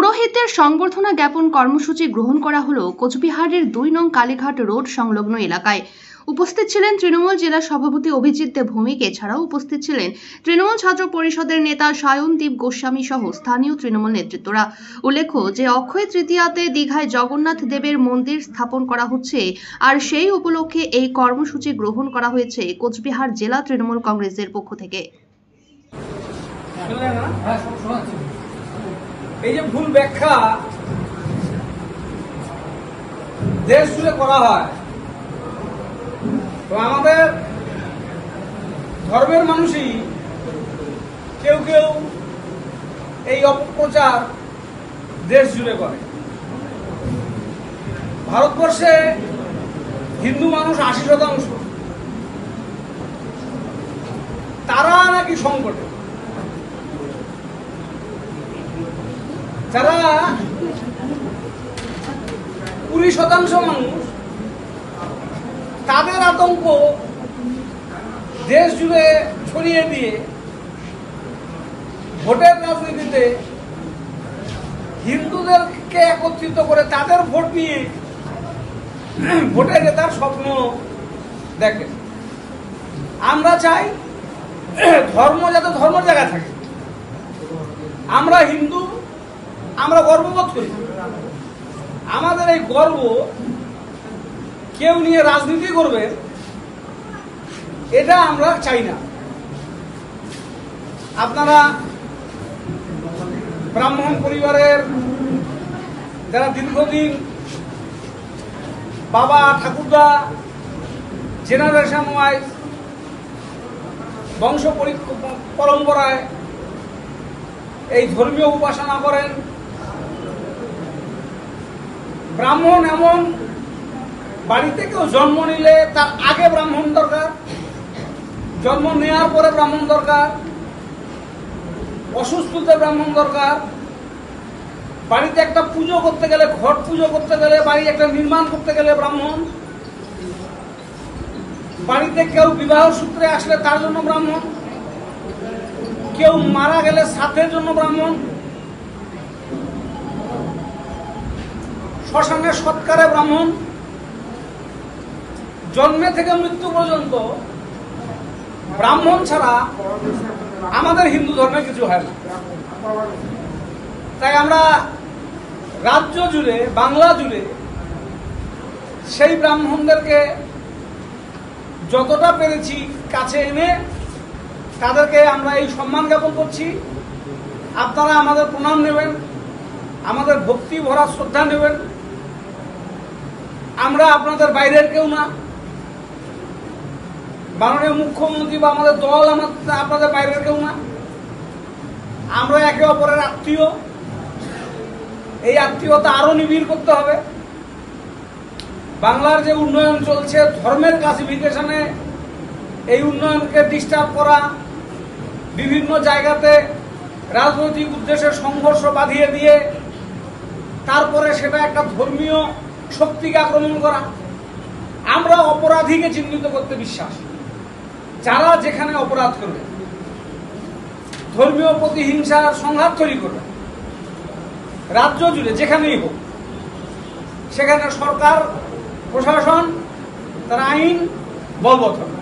পুরোহিতদের সংবর্ধনা জ্ঞাপন কর্মসূচি গ্রহণ করা হলো কোচবিহারের দুই নং কালীঘাট রোড সংলগ্ন এলাকায়। উপস্থিত ছিলেন তৃণমূল জেলা সভাপতি অভিজিৎ দেব ভৌমিক এছাড়াও উপস্থিত ছিলেন তৃণমূল ছাত্র পরিষদের নেতা সায়নদীপ গোস্বামী সহ স্থানীয় তৃণমূল নেতৃত্বরা। উল্লেখ্য যে, অক্ষয় তৃতীয়াতে দীঘায় জগন্নাথ দেবের মন্দির স্থাপন করা হচ্ছে আর সেই উপলক্ষে এই কর্মসূচি গ্রহণ করা হয়েছে কোচবিহার জেলা তৃণমূল কংগ্রেসের পক্ষ থেকে। এই যে ভুল ব্যাখ্যা দেশ জুড়ে করা হয়, তো আমাদের ধর্মের মানুষই কেউ কেউ এই অপপ্রচার দেশ জুড়ে করে। ভারতবর্ষে হিন্দু মানুষ আশি শতাংশ। তারা নাকি সংকটে। যারা কুড়ি শতাংশ মানুষ, তাদের আতঙ্ক দেশ জুড়ে ছড়িয়ে দিয়ে ভোটের রাজনীতিতে হিন্দুদেরকে একত্রিত করে তাদের ভোট নিয়ে ভোটে জেতার স্বপ্ন দেখে আমরা চাই ধর্ম যাতে ধর্মের জায়গায় থাকে। আমরা হিন্দু আমরা গর্ববোধ করি। আমাদের এই গর্ব কেউ নিয়ে রাজনীতি করবে, এটা আমরা চাই না। আপনারা ব্রাহ্মণ পরিবারের যারা দীর্ঘদিন বাবা, ঠাকুরদা জেনারেশন ওয়াইজ বংশ পরি- পরম্পরায় এই ধর্মীয় উপাসনা করেন ব্রাহ্মণ এমন, বাড়িতে কেউ জন্ম নিলে তার আগে ব্রাহ্মণ দরকার, জন্ম নেওয়ার পরে ব্রাহ্মণ দরকার, অসুস্থতে ব্রাহ্মণ দরকার, বাড়িতে একটা পুজো করতে গেলে, ঘট পুজো করতে গেলে, বাড়ি একটা নির্মাণ করতে গেলে ব্রাহ্মণ, বাড়িতে কেউ বিবাহ সূত্রে আসলে তার জন্য ব্রাহ্মণ, কেউ মারা গেলে শ্রাদ্ধের জন্য ব্রাহ্মণ শ্মশানের সৎকারে ব্রাহ্মণ। জন্মে থেকে মৃত্যু পর্যন্ত ব্রাহ্মণ ছাড়া আমাদের হিন্দু ধর্মে কিছু হয় না। তাই আমরা রাজ্য জুড়ে, বাংলা জুড়ে সেই ব্রাহ্মণদেরকে যতটা পেরেছি কাছে এনে তাদেরকে আমরা এই সম্মান জ্ঞাপন করছি। আপনারা আমাদের প্রণাম নেবেন, আমাদের ভক্তি ভরা শ্রদ্ধা নেবেন। আমরা আপনাদের বাইরের কেউ না। মাননীয় মুখ্যমন্ত্রী বা আমাদের দল আমার আপনাদের বাইরের কেউ না। আমরা একে অপরের আত্মীয়। এই আত্মীয়তা আরও নিবিড় করতে হবে। বাংলার যে উন্নয়ন চলছে, ধর্মের ক্লাসিফিকেশনে এই উন্নয়নকে ডিস্টার্ব করা, বিভিন্ন জায়গাতে রাজনৈতিক উদ্দেশ্যে সংঘর্ষ বাঁধিয়ে দিয়ে, তারপরে সেটা একটা ধর্মীয় শক্তিকে আক্রমণ করা। আমরা অপরাধীকে চিহ্নিত করতে বিশ্বাস। যারা যেখানে অপরাধ করবে, ধর্মীয় প্রতিহিংসার সংঘাত তৈরি করবে, রাজ্য জুড়ে যেখানেই হোক, সেখানে সরকার, প্রশাসন, তার আইন বলবৎ হবে।